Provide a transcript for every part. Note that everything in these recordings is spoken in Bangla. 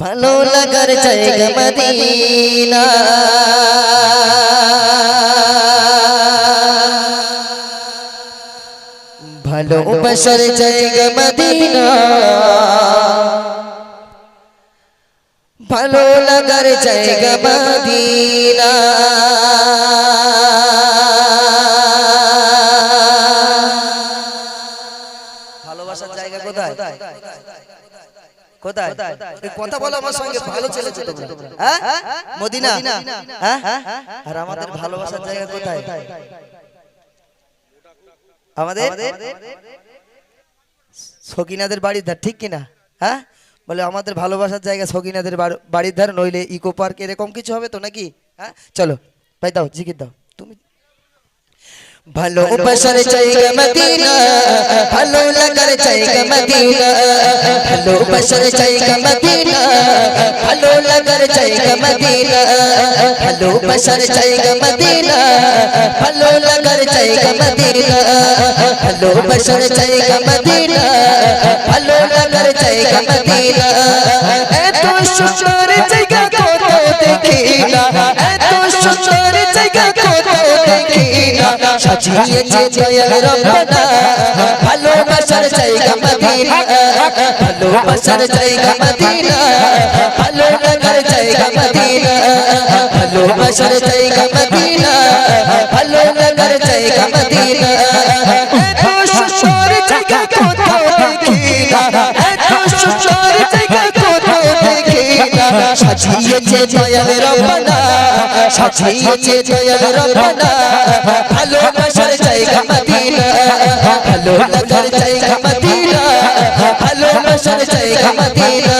ভালো লাগার জায়গা মদিনা। ভালোবাসার জায়গা মদিনা। ভালো লাগার জায়গা মদিনা। কোথায়? কোথায়? কথা বলো আমার সঙ্গে ভালো চলেছে তোমরা হ্যাঁ? মদিনা? হ্যাঁ? আর আমাদের ভালোবাসার জায়গা কোথায়? আমাদের? সকিনাদের বাড়ির ধার ঠিক কিনা? হ্যাঁ? বলে আমাদের ভালোবাসার জায়গা সকিনাদের বাড়ির ধার নইলে ইকো পার্ক এরকম কিছু হবে তো নাকি? হ্যাঁ? চলো ভাই দাও জিকির দাও। তুমি ভালোবাসার জায়গা মদিনা ভালো লাগার জায়গা মদিনা ভালোবাসার জায়গা মদিনা ভালো লাগার জায়গা মদিনা ভালোবাসার জায়গা মদিনা ভালো লাগার জায়গা মদিনা ভালোবাসার জায়গা মদিনা ভালো লাগার জায়গা মদিনা এত সুন্দর জায়গা কোথাও দেখি না সাজিয়েছে দয়াল রব্বানা ভালোবাসার জায়গা মদিনা। ভালোবাসার জায়গা মদিনা। ভালো লাগার জায়গা মদিনা। ভালোবাসার জায়গা মদিনা। ভালো লাগার জায়গা মদিনা। এত সুন্দর জায়গা কোথাও দেখি এত সুন্দর জায়গা সাজিয়েছে দয়াল রব্বানা সাজিয়েছে দয়াল রব্বানা ভালোবাসার জায়গা মদিনা, ভালো লাগার জায়গা মদিনা ভালোবাসার জায়গা মদিনা।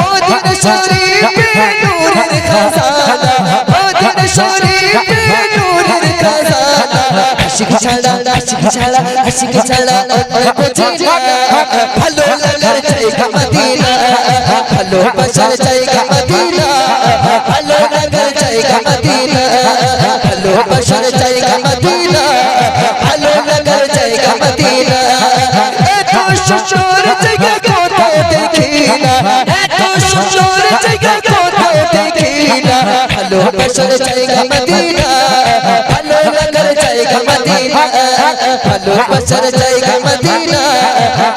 মদিনা শরীফে নূরের খাজানা, মদিনা শরীফে নূরের খাজানা। আশিক ছাড়া আশিক ছাড়া আশিক ছাড়া ভালো লাগার জায়গা সুন্দর জায়গা কোথাও দেখি না এত সুন্দর জায়গা কোথাও দেখি না ভালোবাসার জায়গা মদিনা, ভালো লাগার জায়গা মদিনা ভালোবাসার জায়গা মদিনা,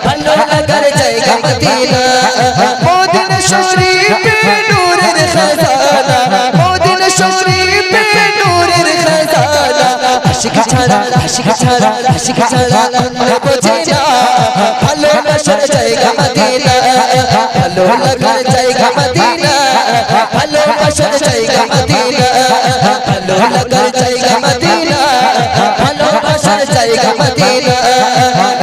ভালো লাগার জায়গা মদিনা। মদিনা শরীফে নূরের খাজানা, মদিনা শরীফে নূরের খাজানা। আশিক ছাড়া আশিক ছাড়া আশিক ছাড়া অন্য বোঝে না। ভালো লাগার জায়গা মদিনা। ভালোবাসার জায়গা মদিনা। ভালো লাগার জায়গা মদিনা। ভালোবাসার জায়গা মদিনা।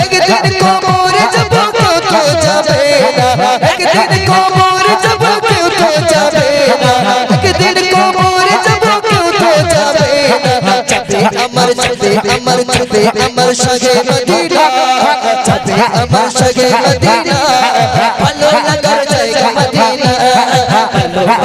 একদিন কোমরে যাব কেউ তো যাবে না। একদিন কোমরে যাব কেউ তো যাবে না। একদিন কোমরে যাব কেউ তো যাবে না। যাবে আমার যাবে আমার যাবে আমার সঙ্গে মদিনা। যাবে আমার সঙ্গে মদিনা।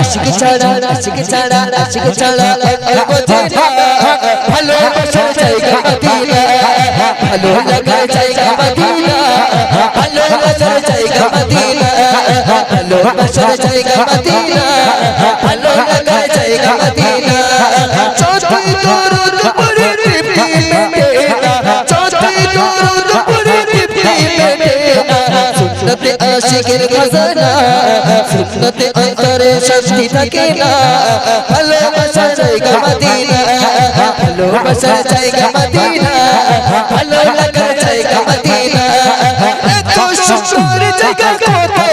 আশিক ছাড়া আশিক ছাড়া আশিক ছাড়া অন্য বোঝে না জায়গা মদিনা ভালো লাগার জায়গা মদিনা ভালো লাগার জায়গা মদিনা সুন্নতে আশিকের খাজানা সুন্নতে অন্তরে শান্তি থাকে না। ভালোবাসা জায়গা মদিনা ভালোবাসা জায়গা মদিনা, ভালো লাগা জায়গা মদিনা। এত সুন্দর জায়গা না